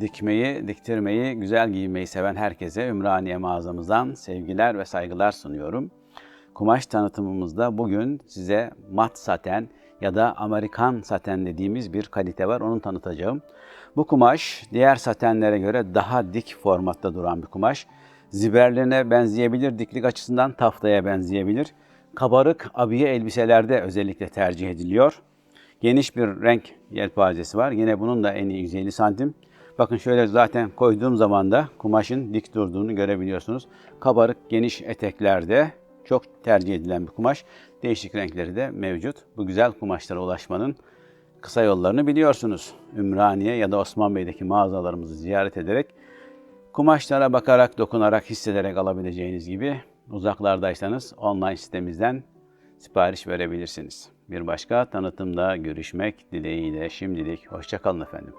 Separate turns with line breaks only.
dikmeyi, diktirmeyi, güzel giymeyi seven herkese Ümraniye mağazamızdan sevgiler ve saygılar sunuyorum. Kumaş tanıtımımızda bugün size mat saten ya da Amerikan saten dediğimiz bir kalite var. Onu tanıtacağım. Bu kumaş diğer satenlere göre daha dik formatta duran bir kumaş. Ziberline benzeyebilir, diklik açısından taftaya benzeyebilir. Kabarık abiye elbiselerde özellikle tercih ediliyor. Geniş bir renk yelpazesi var. Yine bunun da en iyi 150 santim. Bakın şöyle zaten koyduğum zaman da kumaşın dik durduğunu görebiliyorsunuz. Kabarık geniş eteklerde çok tercih edilen bir kumaş. Değişik renkleri de mevcut. Bu güzel kumaşlara ulaşmanın kısa yollarını biliyorsunuz. Ümraniye ya da Osman Bey'deki mağazalarımızı ziyaret ederek kumaşlara bakarak, dokunarak, hissederek alabileceğiniz gibi uzaklardaysanız online sitemizden sipariş verebilirsiniz. Bir başka tanıtımda görüşmek dileğiyle şimdilik hoşçakalın efendim.